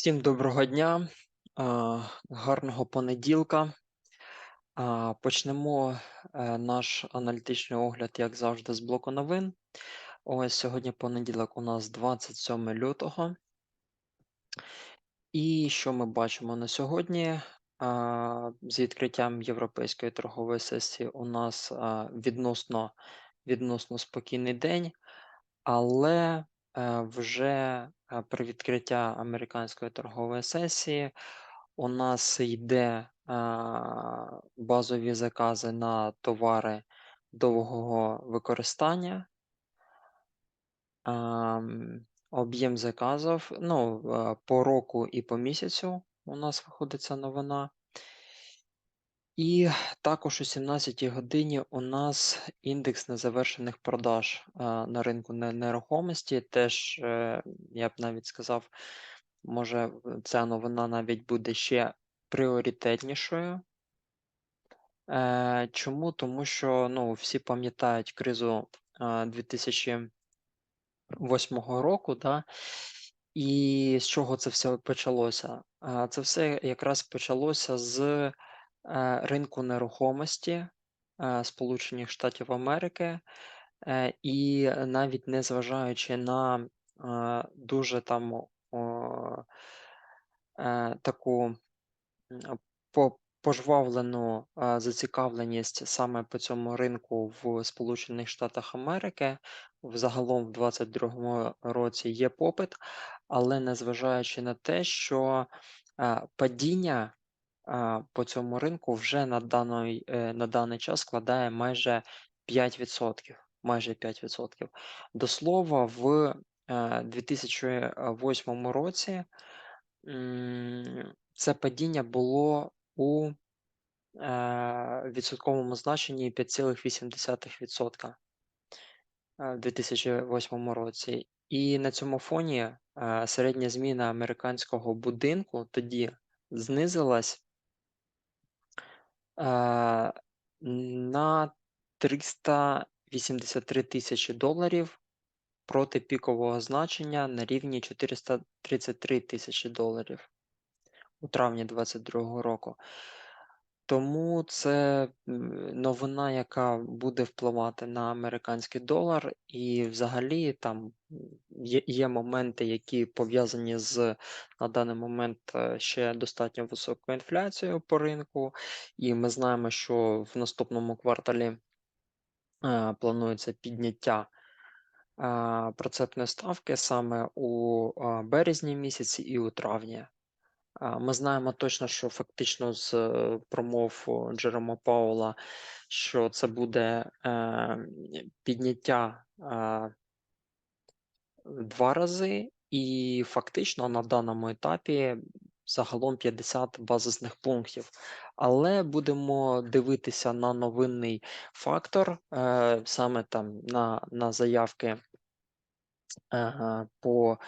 Всім доброго дня, гарного понеділка. Почнемо е, наш аналітичний огляд, як завжди, з блоку новин. Ось сьогодні понеділок у нас 27 лютого. І що ми бачимо на сьогодні? З відкриттям європейської торгової сесії у нас відносно, відносно спокійний день, але вже е, при відкритті американської торгової сесії у нас йде базові закази на товари довгого використання. Об'єм заказів ну, по року і по місяцю у нас виходить ця новина. І також о 17 годині у нас індекс незавершених продаж на ринку нерухомості. Теж, е, я б навіть сказав, може ця новина навіть буде ще пріоритетнішою. Е, Чому? Тому що ну, всі пам'ятають кризу 2008 року, да? і з чого це все почалося? Це все якраз почалося з ринку нерухомості е, Сполучених Штатів Америки, е, і навіть не зважаючи на е, дуже там е, таку пожвавлену зацікавленість саме по цьому ринку в Сполучених Штатах Америки. Взагалом в 2022 році є попит, але незважаючи на те, що падіння по цьому ринку вже на даний, е, на даний час складає майже 5%. Майже 5%. До слова, в е, 2008 році це падіння було у е, відсотковому значенні 5,8% е, в 2008 році. І на цьому фоні е, середня зміна американського будинку тоді знизилась е, на 383 тисячі доларів проти пікового значення на рівні 433 тисячі доларів у травні 2022 року. Тому це новина, яка буде впливати на американський долар, і взагалі там є, є моменти, які пов'язані з на даний момент е, ще достатньо високою інфляцією по ринку, і ми знаємо, що в наступному кварталі е, планується підняття е, процентної ставки саме у е, березні місяці і у травні. Ми знаємо точно, що фактично з е, промов Джерома Паула, що це буде е, підняття е, два рази, і фактично на даному етапі загалом 50 базисних пунктів. Але будемо дивитися на новинний фактор, саме там на, на заявки по.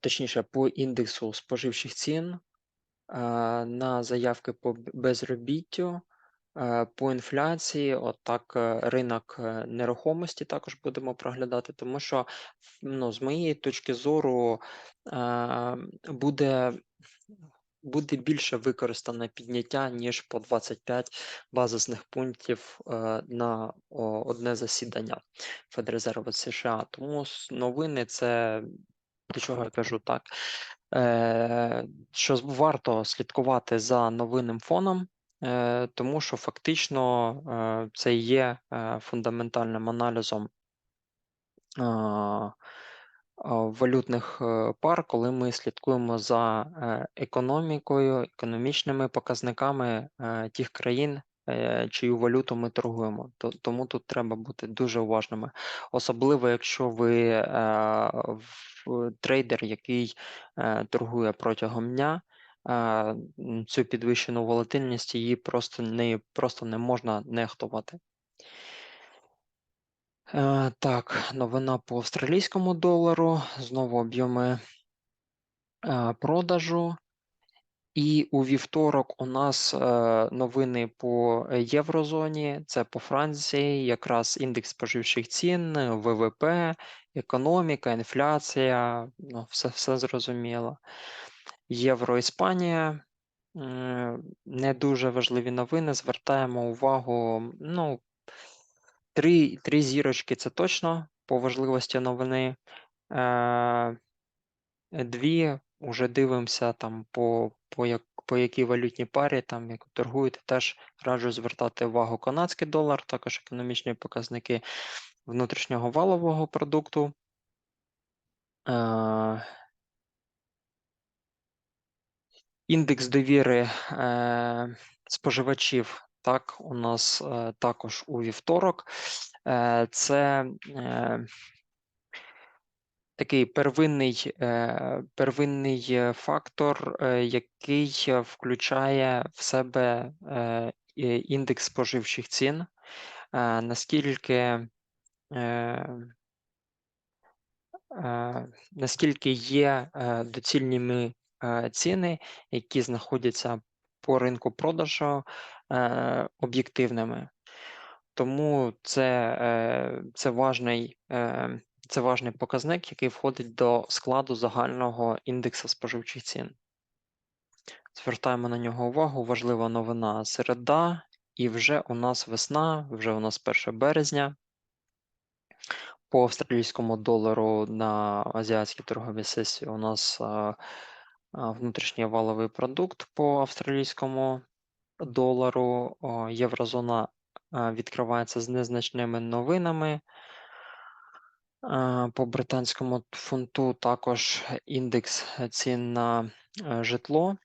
Точніше, по індексу споживчих цін на заявки по безробіттю, по інфляції, от е, ринок е, нерухомості також будемо проглядати, тому що ну, з моєї точки зору буде буде більше використане підняття, ніж по 25 базисних пунктів е, на одне засідання Федрезерву США. Тому новини це до чого я кажу так. Е, що варто слідкувати за новинним фоном, е, тому що фактично е, це є фундаментальним аналізом валютних пар, коли ми слідкуємо за економікою, економічними показниками тих країн, чию валюту ми торгуємо. Тому тут треба бути дуже уважними, особливо якщо ви трейдер, який е, торгує протягом дня. Е, цю підвищену волатильність її просто не просто не можна нехтувати. Е, так, новина по австралійському долару. Знову об'єми продажу. І у вівторок у нас новини по єврозоні, це по Франції, якраз індекс споживчих цін, ВВП, економіка, інфляція, ну, все все зрозуміло. Євро Іспанія. Е, Не дуже важливі новини. Звертаємо увагу. Ну, три, три зірочки це точно по важливості новини. Е, Дві уже дивимося там по, по, як, по якій валютній парі, там як торгуєте, теж раджу звертати увагу канадський долар, також економічні показники внутрішнього валового продукту. Е, Індекс довіри е, споживачів так, у нас е, також у вівторок. Е, Це е, такий первинний, е, первинний е, фактор, е, який включає в себе індекс споживчих цін. Наскільки наскільки є доцільними ціни, які знаходяться по ринку продажу об'єктивними. Тому це, це, важний, це важний показник, який входить до складу загального індексу споживчих цін. Звертаємо на нього увагу. Важлива новина середа, і вже у нас весна, вже у нас 1 березня. По австралійському долару на азіатській торговій сесії у нас внутрішній валовий продукт по австралійському долару. Єврозона відкривається з незначними новинами. По британському фунту також індекс цін на е, житло.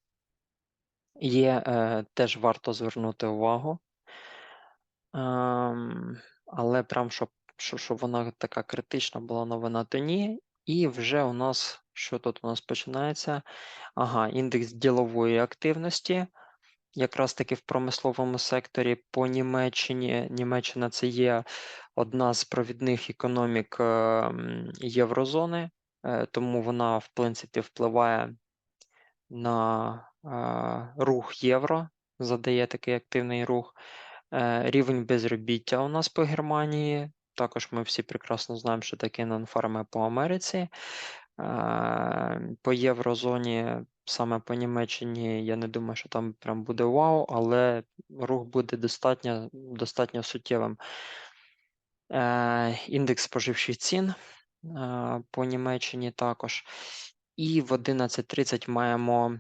Є е, теж варто звернути увагу. Ем, але прям щоб, щоб вона така критична була новина, то ні. І вже у нас що тут у нас починається? Ага, індекс ділової активності. Якраз таки в промисловому секторі по Німеччині. Німеччина це є одна з провідних економік ем, Єврозони, е, тому вона, в принципі, впливає на е, рух євро, задає такий активний рух. Е, Рівень безробіття у нас по Германії. Також ми всі прекрасно знаємо, що таке нонфарми по Америці. По Єврозоні, саме по Німеччині, я не думаю, що там прям буде вау, але рух буде достатньо, достатньо суттєвим. Е, Індекс споживчих цін е, по Німеччині також. І в 11.30 маємо,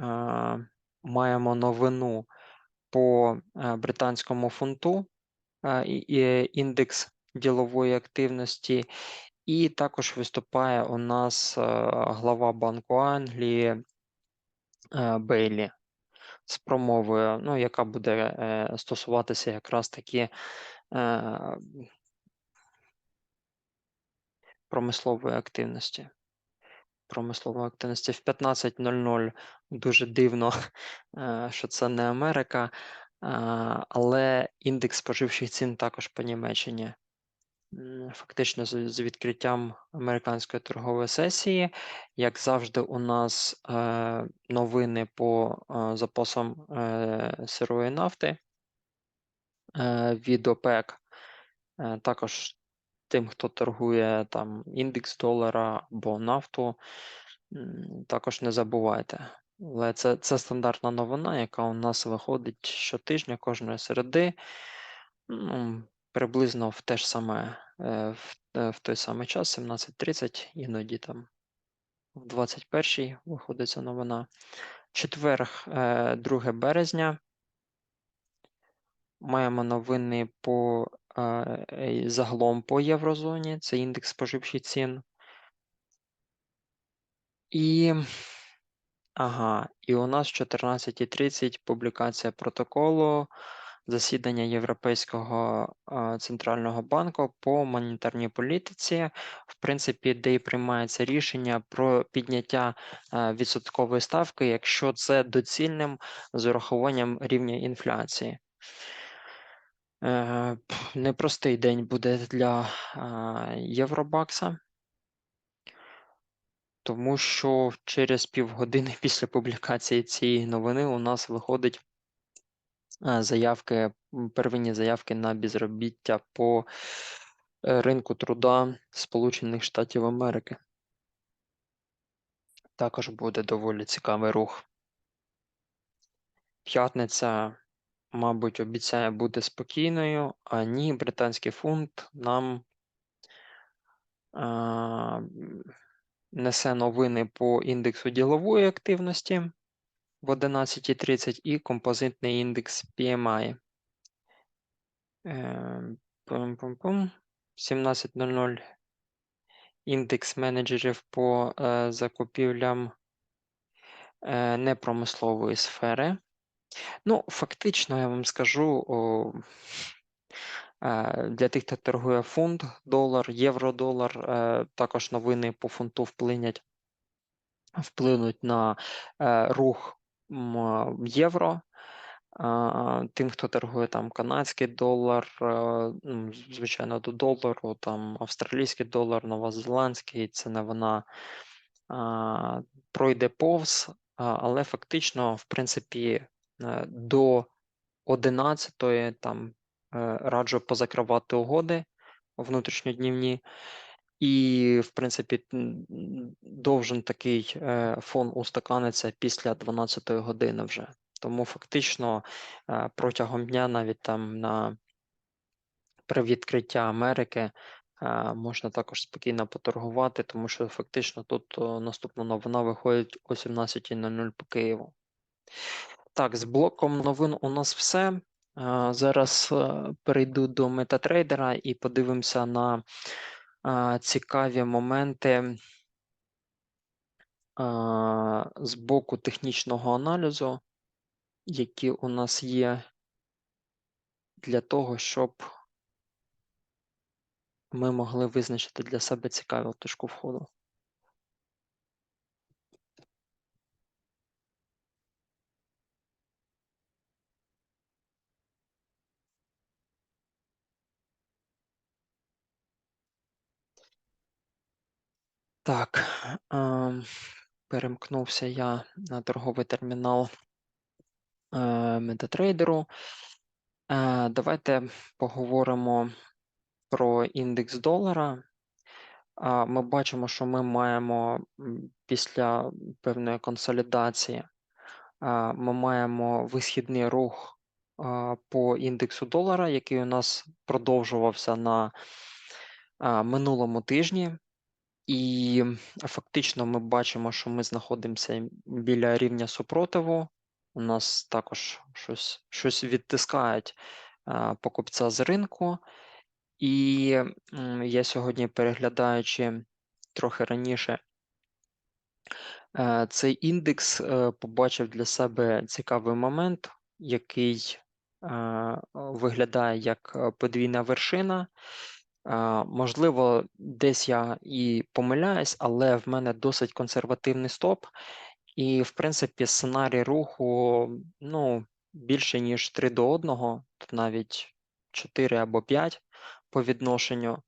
е, маємо новину по е, британському фунту, е, індекс ділової активності, і також виступає у нас е, глава Банку Англії Бейлі з промовою, ну, яка буде е, стосуватися якраз таки е, промислової активності. Промислової активності в 15.00 дуже дивно, е, що це не Америка, е, але індекс споживчих цін також по Німеччині. Фактично з, відкриттям американської торгової сесії, як завжди, у нас е, новини по е, запасам е, сирої нафти від ОПЕК. Також тим, хто торгує там індекс долара або нафту, також не забувайте. Але це, це стандартна новина, яка у нас виходить щотижня, кожної середи. Приблизно в те ж саме, е, е, в той самий час, 17.30, іноді там в 21-й виходить ця новина. Четвер, е, 2 березня. Маємо новини по е, е, загалом по єврозоні, це індекс споживчих цін. І, ага, і у нас в 14.30 публікація протоколу засідання Європейського центрального банку по монетарній політиці, в принципі, де і приймається рішення про підняття відсоткової ставки, якщо це доцільним з урахуванням рівня інфляції. Е, Непростий день буде для Євробакса, тому що через півгодини після публікації цієї новини у нас виходить заявки, первинні заявки на безробіття по е, ринку труда Сполучених Штатів Америки. Також буде доволі цікавий рух. П'ятниця, мабуть, обіцяє бути спокійною, а ні, британський фунт нам а, несе новини по індексу ділової активності в 11.30 і композитний індекс PMI. Е, 17.00 індекс менеджерів по е, закупівлям е, непромислової сфери. Ну, фактично, я вам скажу, е, для тих, хто торгує фунт, долар, євро-долар, також новини по фунту вплинять, вплинуть на рух євро. Тим, хто торгує там канадський долар, ну, звичайно, до долару, там австралійський долар, новозеландський, це не вона пройде повз, але фактично, в принципі, е, до 11-ї там е, раджу позакривати угоди внутрішньоднівні. І, в принципі, довжен такий е, фон устаканиться після 12-ї години вже. Тому фактично е, протягом дня навіть там на при відкриття Америки е, можна також спокійно поторгувати, тому що фактично тут наступна новина виходить о 17.00 по Києву. Так, з блоком новин у нас все. Зараз перейду до MetaTrader і подивимося на цікаві моменти з боку технічного аналізу, які у нас є для того, щоб ми могли визначити для себе цікаву точку входу. Так, е, перемкнувся я на торговий термінал е. Е, Давайте поговоримо про індекс долара. Ми бачимо, що ми маємо після певної консолідації, а, ми маємо висхідний рух а, по індексу долара, який у нас продовжувався на а, минулому тижні. І фактично ми бачимо, що ми знаходимося біля рівня супротиву. У нас також щось щось відтискають покупця з ринку. І я сьогодні, переглядаючи трохи раніше е, цей індекс, е, побачив для себе цікавий момент, який е, виглядає як подвійна вершина. Можливо, десь я і помиляюсь, але в мене досить консервативний стоп. І, в принципі, сценарій руху ну, більше, ніж 3 до 1, тут навіть 4 або 5 по відношенню.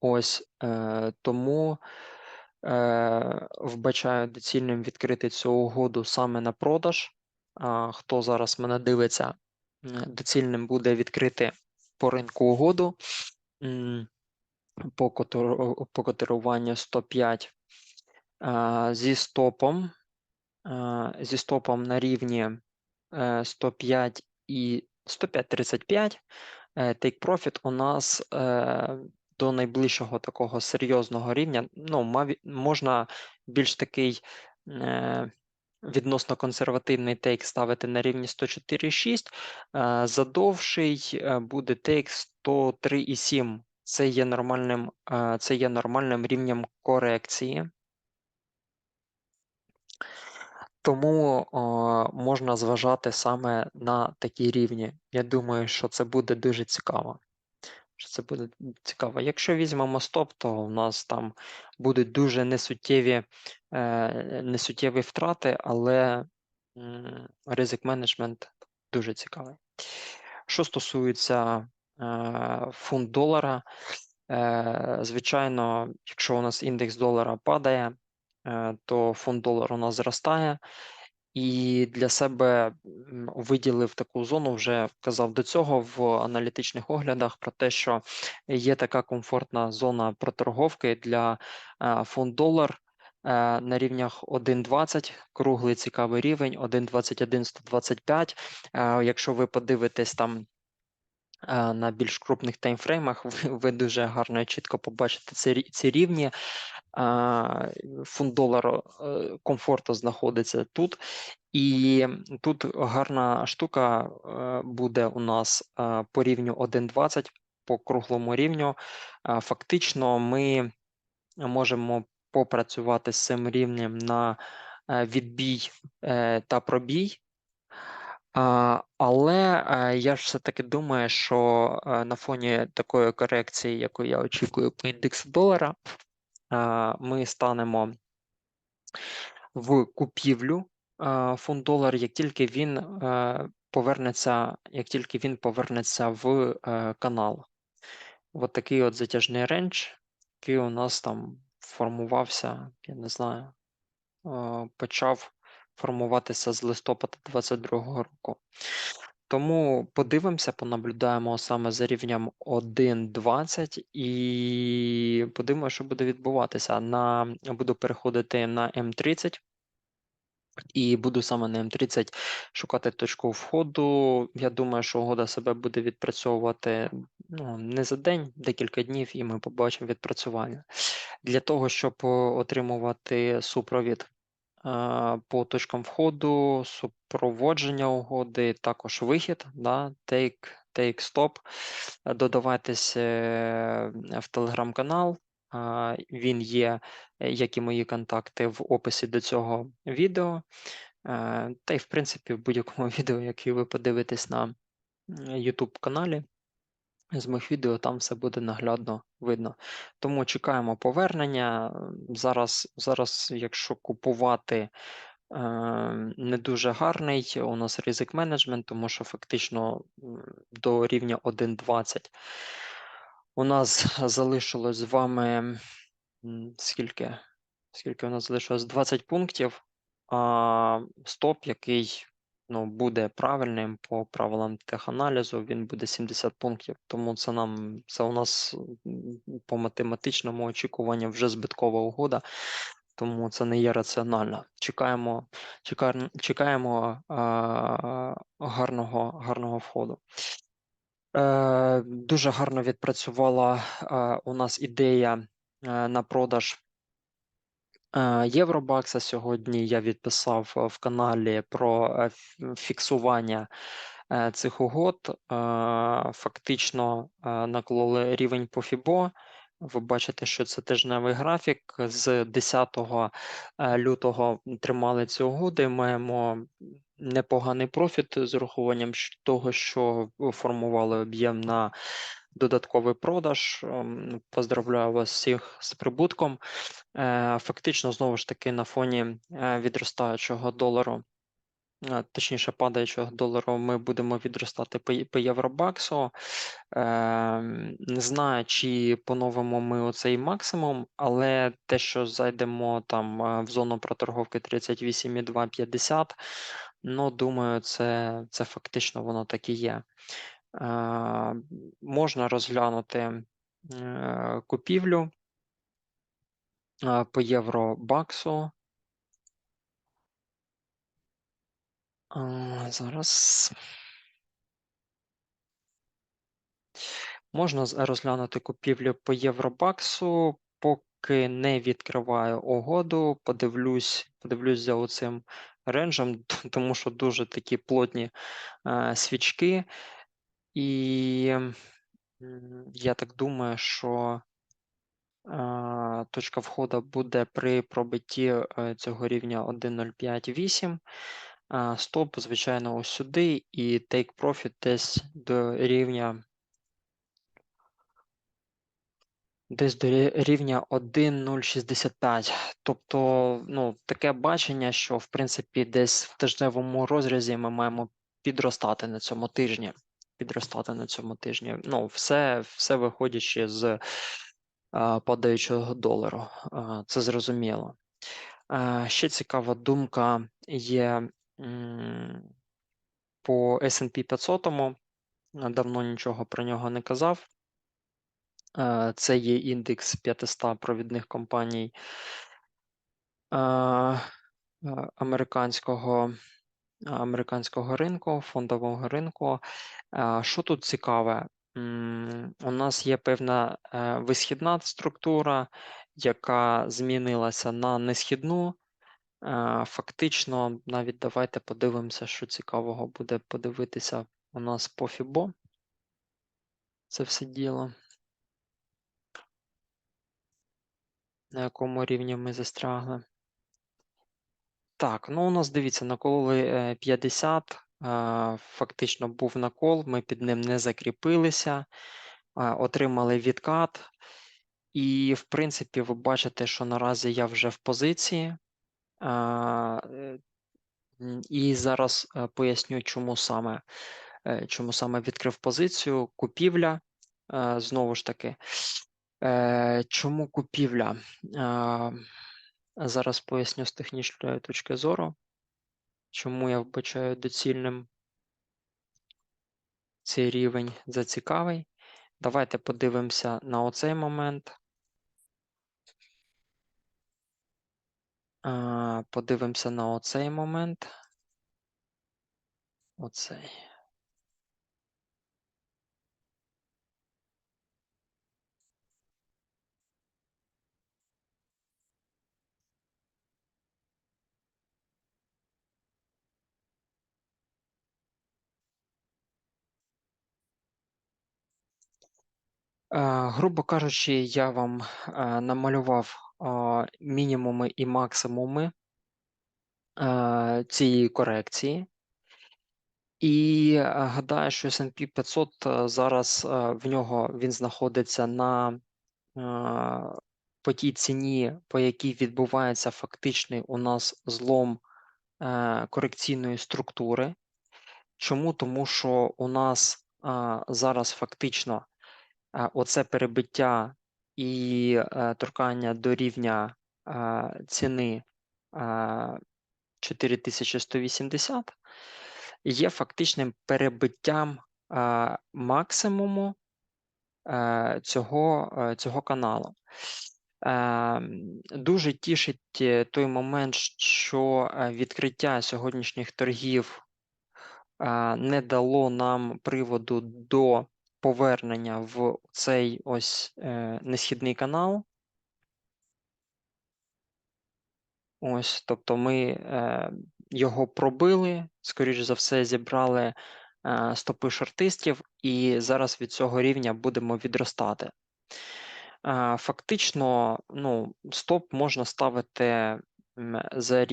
Ось е, тому е, вбачаю доцільним відкрити цю угоду саме на продаж. А, хто зараз мене дивиться, е, доцільним буде відкрити по ринку угоду по, котируванню 105 зі стопом, зі стопом на рівні е, 105 і 105.35. Е, Take Profit у нас е, до найближчого такого серйозного рівня. Ну, можна більш такий е, відносно консервативний тейк ставити на рівні 104,6. Е, Задовший е, буде тейк 103,7. Це є нормальним, е, це є нормальним рівнем корекції. Тому о, можна зважати саме на такі рівні. Я думаю, що це буде дуже цікаво. Що це буде цікаво. Якщо візьмемо стоп, то у нас там будуть дуже несуттєві, е, несуттєві втрати, але м, ризик менеджмент дуже цікавий. Що стосується е, фунт долара, е, звичайно, якщо у нас індекс долара падає, е, то фунт долар у нас зростає. І для себе виділив таку зону, вже казав до цього в аналітичних оглядах про те, що є така комфортна зона проторговки для е, фунт долар е, на рівнях 1.20, круглий цікавий рівень, 1.21, 125. Е, Якщо ви подивитесь там на більш крупних таймфреймах, ви, ви дуже гарно і чітко побачите ці, ці рівні. Фунт долару е, комфортно знаходиться тут. І тут гарна штука е, буде у нас е, по рівню 1.20, по круглому рівню. Фактично, ми можемо попрацювати з цим рівнем на відбій та пробій. Але я ж все-таки думаю, що на фоні такої корекції, яку я очікую по індексу долара, ми станемо в купівлю фунт долар, як тільки він е, повернеться, як тільки він повернеться в е, канал. От такий от затяжний рендж, який у нас там формувався, я не знаю, почав формуватися з листопада 2022 року. Тому подивимося, понаблюдаємо саме за рівнем 1.20 і подивимося, що буде відбуватися. На, буду переходити на М30 і буду саме на М30 шукати точку входу. Я думаю, що угода себе буде відпрацьовувати ну, не за день, декілька днів, і ми побачимо відпрацювання. Для того, щоб е, отримувати супровід по точкам входу, супроводження угоди, також вихід, да, take, take stop. Додавайтесь е, в телеграм-канал. Він є, як і мої контакти, в описі до цього відео. Е, Та й, в принципі, в будь-якому відео, яке ви подивитесь на YouTube каналі з моїх відео, там все буде наглядно видно. Тому чекаємо повернення. Зараз, зараз якщо купувати е, не дуже гарний, у нас ризик менеджмент, тому що фактично до рівня 1.20 у нас залишилось з вами скільки? Скільки у нас залишилось? 20 пунктів. А стоп, який ну, буде правильним по правилам теханалізу, він буде 70 пунктів. Тому це нам це у нас по математичному очікуванню вже збиткова угода, тому це не є раціонально. Чекаємо, чекаємо, чекаємо а, гарного, гарного входу. Е, Дуже гарно відпрацювала е, у нас ідея е, на продаж е, Євробакса. Сьогодні я відписав е, в каналі про е, фіксування е, цих угод. Е, Фактично е, наклали рівень по FIBO. Ви бачите, що це тижневий графік. З 10 е, лютого тримали ці угоди. Маємо непоганий профіт з урахуванням того, що формували об'єм на додатковий продаж. Ем, Поздравляю вас всіх з прибутком. Е, Фактично, знову ж таки, на фоні е, відростаючого долару, е, точніше падаючого долару, ми будемо відростати по, Євробаксу. Ем, Не знаю, чи поновимо ми оцей максимум, але те, що зайдемо там в зону проторговки 38,250, ну, думаю, це, це фактично воно так і є. Можна розглянути е, купівлю по євробаксу. Зараз можна розглянути купівлю по євробаксу, поки не відкриваю угоду. Подивлюсь, подивлюсь за оцим ренджем, тому що дуже такі плотні е, свічки. І я так думаю, що точка входу буде при пробитті е, цього рівня 1.058. Е, Стоп, звичайно, ось сюди, і take profit десь до рівня десь до рі- рівня 1.065. Тобто, ну, таке бачення, що в принципі десь в тижневому розрізі ми маємо підростати на цьому тижні. Підростати на цьому тижні. Ну, все, все виходячи з падаючого долару. Це зрозуміло. Ще цікава думка є по S&P 500. Давно нічого про нього не казав. Це є індекс 500 провідних компаній американського, американського ринку, фондового ринку. Що тут цікаве? У нас є певна е, висхідна структура, яка змінилася на несхідну. Е, Фактично, навіть давайте подивимося, що цікавого буде подивитися у нас по FIBO. Це все діло. На якому рівні ми застрягли. Так, ну у нас дивіться, накололи е, 50, е, фактично був накол, ми під ним не закріпилися, отримали відкат. І, в принципі, ви бачите, що наразі я вже в позиції. Е, І зараз е, поясню, чому саме, чому саме відкрив позицію. Купівля, знову ж таки. Чому купівля? Зараз поясню з технічної точки зору, чому я вбачаю доцільним цей рівень зацікавий. Давайте подивимося на оцей момент. Подивимося на оцей момент. Оцей. Грубо кажучи, я вам намалював мінімуми і максимуми цієї корекції. І е, гадаю, що S&P 500 е, зараз е, в нього він знаходиться на по тій ціні, по якій відбувається фактичний у нас злом корекційної структури. Чому? Тому що у нас зараз фактично оце перебиття і торкання до рівня ціни 4180 є фактичним перебиттям е, максимуму е, цього, е, цього каналу. Дуже тішить той момент, що відкриття сьогоднішніх торгів не дало нам приводу до повернення в цей ось несхідний канал. Ось, тобто ми його пробили, скоріш за все, зібрали е, стопи шортистів, і зараз від цього рівня будемо відростати. Е, фактично, ну, стоп можна ставити за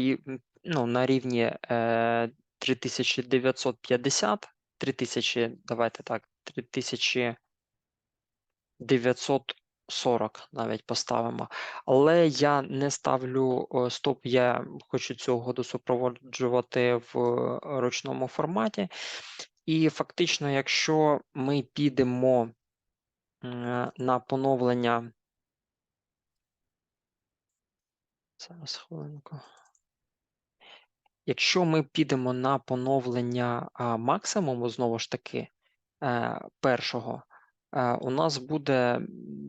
ну, на рівні е, 3950, 3000, давайте так, 3900 40 навіть поставимо. Але я не ставлю стоп, я хочу цю угоду супроводжувати в ручному форматі. І фактично, якщо ми підемо на поновлення. Зараз хвилинку. Якщо ми підемо на поновлення максимуму, знову ж таки, е, першого, Е, у нас буде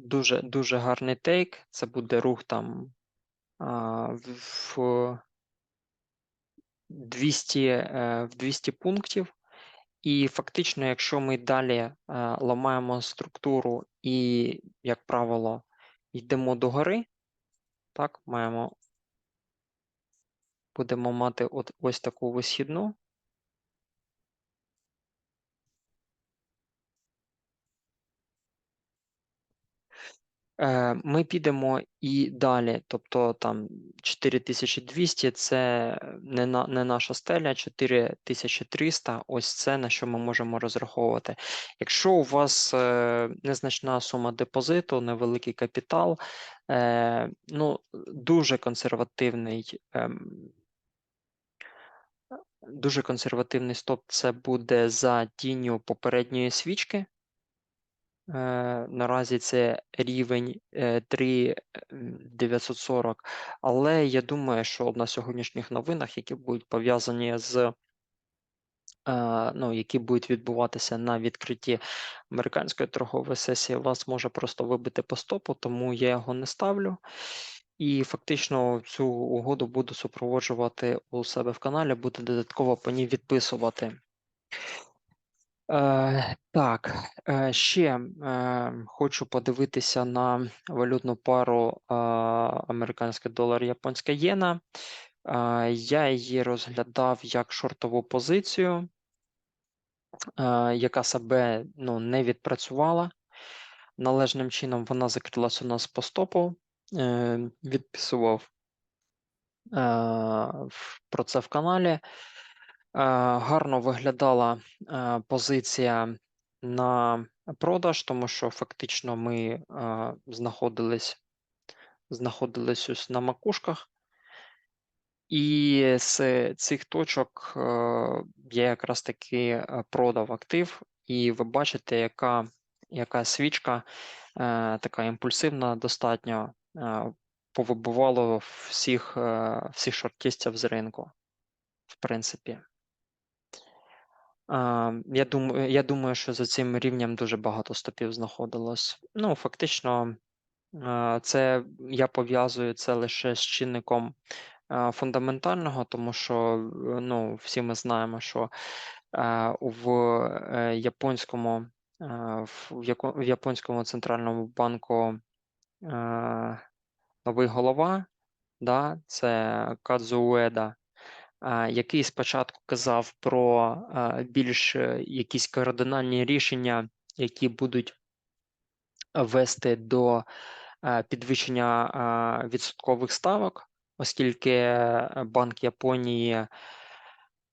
дуже дуже гарний тейк. Це буде рух там в 200 е, в 200 пунктів. І фактично, якщо ми далі е, ламаємо структуру і, як правило, йдемо до гори, так, маємо, будемо мати от ось таку висхідну. Ми підемо і далі, тобто там 4200 це не на не наша стеля, 4300 ось це на що ми можемо розраховувати. Якщо у вас е, незначна сума депозиту, невеликий капітал, е, ну дуже консервативний. Ем, дуже консервативний стоп це буде за тінню попередньої свічки. Е, наразі це рівень 3,940, е, але я думаю, що на сьогоднішніх новинах, які будуть пов'язані з е, ну, які будуть відбуватися на відкритті американської торгової сесії, вас може просто вибити по стопу, тому я його не ставлю. і фактично цю угоду буду супроводжувати у себе в каналі, буду додатково по ній відписувати. Е, так, е, ще е, хочу подивитися на валютну пару е, американський долар, японська єна. Е, я її розглядав як шортову позицію, яка себе ну, не відпрацювала. Належним чином вона закрилася у нас по стопу, відписував про це в каналі. Е, Гарно виглядала е, позиція на продаж, тому що фактично ми е, знаходились, знаходились ось на макушках. І з цих точок я якраз таки продав актив, і ви бачите, яка, яка свічка така імпульсивна, достатньо повибивало всіх, всіх шортістів з ринку, в принципі. Я думаю, я думаю, що за цим рівнем дуже багато стопів знаходилось. Ну, фактично, е, це я пов'язую це лише з чинником е, фундаментального, тому що е, ну, всі ми знаємо, що в японському в японському центральному банку новий голова, да, це Кадзу Уеда, а, який спочатку казав про більш е, якісь кардинальні рішення, які будуть вести до підвищення відсоткових ставок, оскільки е, Банк Японії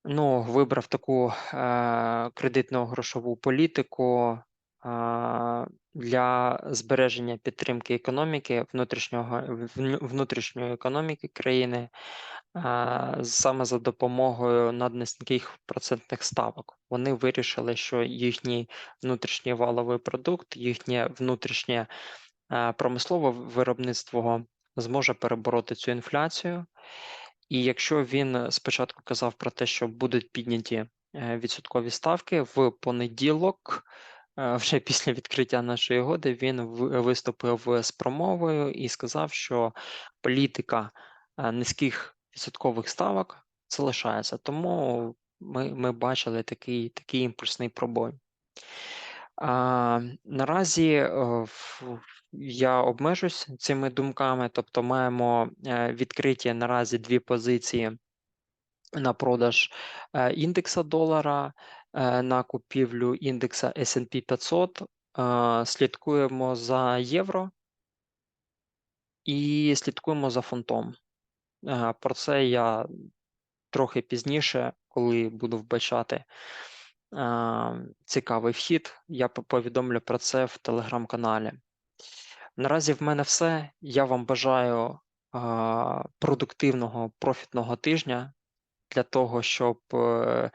ну, вибрав таку е, кредитну грошову політику для збереження підтримки економіки внутрішнього внутрішньої економіки країни саме за допомогою наднизьких процентних ставок. Вони вирішили, що їхній внутрішній валовий продукт, їхнє внутрішнє промислове виробництво зможе перебороти цю інфляцію. І якщо він спочатку казав про те, що будуть підняті е, відсоткові ставки в понеділок, е, вже після відкриття нашої угоди, він виступив з промовою і сказав, що політика е, низьких відсоткових ставок залишається. Тому ми, ми бачили такий, такий імпульсний пробой. А, наразі е, я обмежусь цими думками, тобто маємо е, відкриті наразі дві позиції на продаж е, індекса долара, на купівлю індекса S&P 500. Е, Слідкуємо за євро і слідкуємо за фунтом. Про це я трохи пізніше, коли буду вбачати цікавий вхід, я повідомлю про це в телеграм-каналі. Наразі в мене все. Я вам бажаю продуктивного профітного тижня для того, щоб е,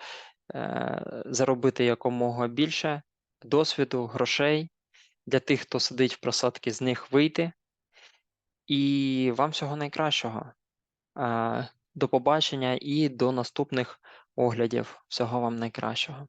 е, заробити якомога більше досвіду, грошей для тих, хто сидить в просадки, з них вийти. І вам всього найкращого. Е, До побачення і до наступних оглядів. Всього вам найкращого.